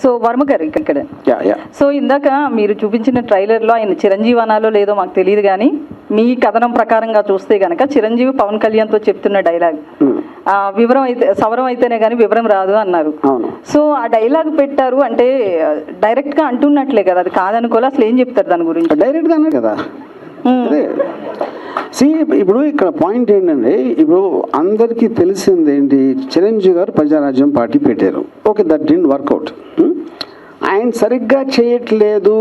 So Varma గారు ఇక్కడ. So ఇందాక మీరు చూపించిన ట్రైలర్లో ఆయన చిరంజీవి అనాలో లేదో మాకు తెలియదు కానీ మీ కథనం ప్రకారంగా చూస్తే గనక చిరంజీవి పవన్ కళ్యాణ్తో చెప్తున్న డైలాగ్ ఆ వివరం అయితే సవరం అయితేనే కానీ వివరం రాదు అన్నారు. సో ఆ డైలాగ్ పెట్టారు అంటే డైరెక్ట్గా అంటున్నట్లే కదా అది కాదనుకోలే అసలు ఏం చెప్తారు దాని గురించి? డైరెక్ట్గా అన్నారు కదా. అదే సి ఇప్పుడు ఇక్కడ పాయింట్ ఏంటంటే ఇప్పుడు అందరికీ తెలిసింది ఏంటి? చిరంజీవి గారు ప్రజారాజ్యం పార్టీ పెట్టారు. Okay that didn't work out ఆయన సరిగ్గా చేయట్లేదు.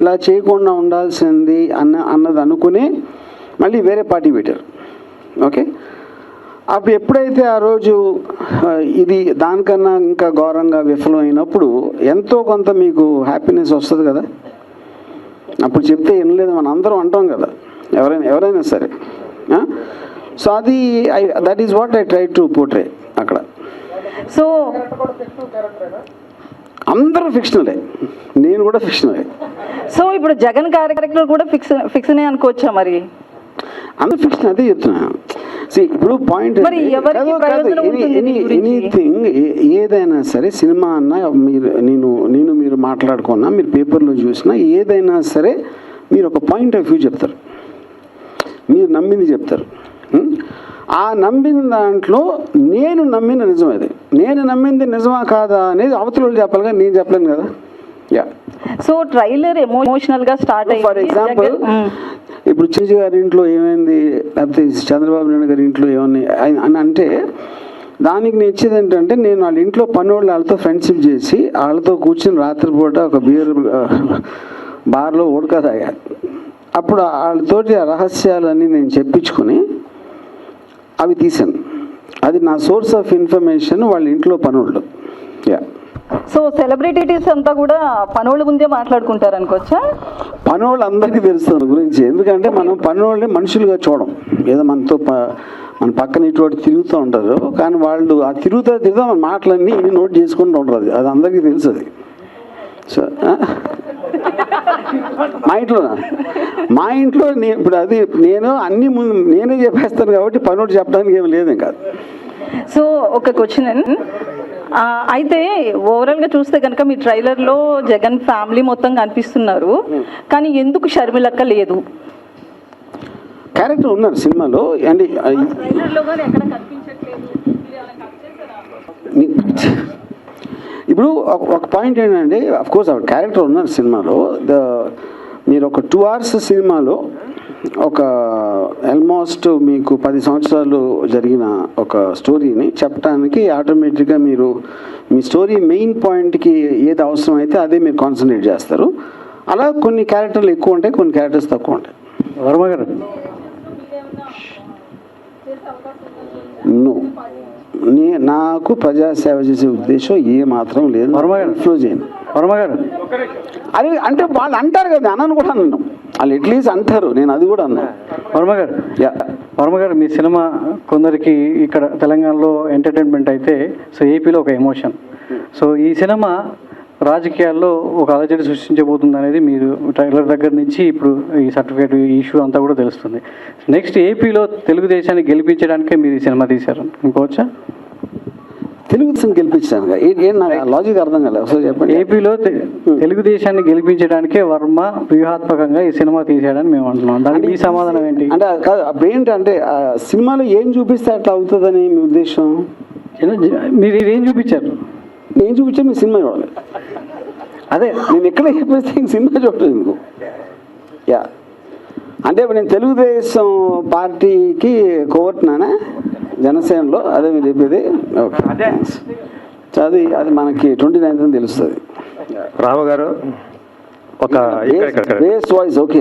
ఇలా చేయకుండా ఉండాల్సింది అన్న అన్నది అనుకుని మళ్ళీ వేరే పార్టీ పెట్టారు. ఓకే అప్పుడు ఎప్పుడైతే ఆ రోజు ఇది దానికన్నా ఇంకా ఘోరంగా విఫలమైనప్పుడు ఎంతో కొంత మీకు హ్యాపీనెస్ వస్తుంది కదా? అప్పుడు చెప్తే ఏం లేదు మనం అందరం అంటాం కదా. ఎవరైనా ఎవరైనా సరే. సో అది I that is what I try to portray అక్కడ. సో అందరూ ఫిక్షనలే నేను కూడా ఫిక్షనలే సో ఇప్పుడు జగన్ క్యారెక్టర్ కూడా ఫిక్స్ ఫిక్స్నే అనుకోవచ్చా మరి? అందరూ ఫిక్షన్ అదే చెప్తున్నాను See, ఇప్పుడు పాయింట్? ఎనీథింగ్ ఏదైనా సరే సినిమా అన్నా మీరు నేను నేను మీరు మాట్లాడుకున్నా మీరు పేపర్లో చూసినా ఏదైనా సరే మీరు ఒక పాయింట్ ఆఫ్ వ్యూ చెప్తారు. నమ్మింది చెప్తారు? ఆ నమ్మిన దాంట్లో నేను నమ్మిన నిజం అది. నేను నమ్మింది నిజమా కాదా అనేది అవతల వాళ్ళు చెప్పాలి కానీ నేను చెప్పలేను కదా. యా. సో ట్రైలర్ ఎమోషనల్గా స్టార్ట్ ఫర్ ఎగ్జాంపుల్ ఇప్పుడు చిరంజీవి గారి ఇంట్లో ఏమైంది? లేకపోతే చంద్రబాబు నాయుడు గారి ఇంట్లో ఏమన్నా ఆయన- అని అంటే దానికి నేను ఇచ్చేది ఏంటంటే నేను వాళ్ళ ఇంట్లో పనోళ్ళు వాళ్ళతో ఫ్రెండ్షిప్ చేసి వాళ్ళతో కూర్చుని రాత్రిపూట ఒక బియర్ బార్లో ఉడక తాగా. అప్పుడు వాళ్ళతోటి ఆ రహస్యాలన్నీ నేను చెప్పించుకొని అవి తీసాను అది నా సోర్స్ ఆఫ్ ఇన్ఫర్మేషన్ వాళ్ళ ఇంట్లో పనోళ్ళు యా. సో సెలబ్రిటీస్ అంతా కూడా పనుల ముందే మాట్లాడుకుంటారు అనుకోవచ్చా? పనోళ్ళు అందరికీ తెలుస్తుంది గురించి. ఎందుకంటే మనం పనోళ్ళని మనుషులుగా చూడం. ఏదో మనతో మన పక్కన ఇటువంటి తిరుగుతూ ఉంటారు. కానీ వాళ్ళు ఆ తిరుగుతా తిరుగుతా మన మాటలన్నీ నోట్ చేసుకుంటూ ఉంటారు అది. అది అందరికీ తెలుసు అది. సో? మా ఇంట్లోనా మా ఇంట్లో ఇప్పుడు అది నేను అన్ని ముందు నేనే చెప్పేస్తాను కాబట్టి పనోడు చెప్పడానికి ఏం లేదు ఇంకా. సో ఒక క్వశ్చన్ అయితే ఓవరాల్గా చూస్తే కనుక మీ ట్రైలర్లో జగన్ ఫ్యామిలీ మొత్తం కనిపిస్తున్నారు. కానీ ఎందుకు షర్మిలక్క లేదు? క్యారెక్టర్ ఉన్నారు సినిమాలో. నీ- ఇప్పుడు ఒక- పాయింట్ ఏంటంటే అఫ్ కోర్స్ ఆ క్యారెక్టర్ ఉన్నారు సినిమాలో ద మీరు ఒక టూ అవర్స్ సినిమాలో ఒక ఆల్మోస్ట్ మీకు పది సంవత్సరాలు జరిగిన ఒక స్టోరీని చెప్పడానికి ఆటోమేటిక్గా మీరు మీ స్టోరీ మెయిన్ పాయింట్కి ఏది అవసరం అయితే అదే మీరు కాన్సన్ట్రేట్ చేస్తారు. అలా కొన్ని క్యారెక్టర్లు ఎక్కువ ఉంటాయి కొన్ని క్యారెక్టర్స్ తక్కువ ఉంటాయి. వర్మ గారు. నో నే నాకు ప్రజాసేవ చేసే ఉద్దేశం ఏ మాత్రం లేదు. వర్మ గారు. ఫ్లో చేయను వర్మ గారు అది అంటే వాళ్ళు అంటారు కదా అనను కూడా అన్నాను. వాళ్ళు అట్లీస్ట్ అంటారు నేను అది కూడా అన్నా వర్మ గారు యా. వర్మ గారు మీ సినిమా కొందరికి ఇక్కడ తెలంగాణలో ఎంటర్టైన్మెంట్ అయితే సో ఏపీలో ఒక ఎమోషన్ సో ఈ సినిమా రాజకీయాల్లో ఒక అలజడి సృష్టించబోతుంది అనేది మీరు ట్రైలర్ దగ్గర నుంచి ఇప్పుడు ఈ సర్టిఫికేట్ ఇష్యూ అంతా కూడా తెలుస్తుంది. నెక్స్ట్ ఏపీలో తెలుగుదేశాన్ని గెలిపించడానికే మీరు ఈ సినిమా తీశారు. అనుకోవచ్చా తెలుగుదేశం గెలిపించాను. ఏ- నాకు లాజిక్ అర్థం కాలేదు. ఒకసారి చెప్పండి. ఏపీలో తెలుగుదేశాన్ని గెలిపించడానికే వర్మ వ్యూహాత్మకంగా ఈ సినిమా తీసాడని మేము అంటున్నాం. దానికి మీ సమాధానం ఏంటి? అంటే కాదు అప్పుడు ఏంటంటే సినిమాలో ఏం చూపిస్తే అట్లా అవుతుందని మీ ఉద్దేశం? మీరు ఏం చూపించారు? నేను చూపించే మీ సినిమా చూడాలి అదే నేను ఎక్కడ చెప్పేస్తే ఇంక సినిమా చూడలేదు ఎందుకు యా. అంటే ఇప్పుడు నేను తెలుగుదేశం పార్టీకి కోవట్నానా జనసేనలో అదే మీరు చెప్పేది? ఓకే. అది. అది మనకి ట్వంటీ నైన్త్ తెలుస్తుంది. రామ గారు ఒక. Base voice okay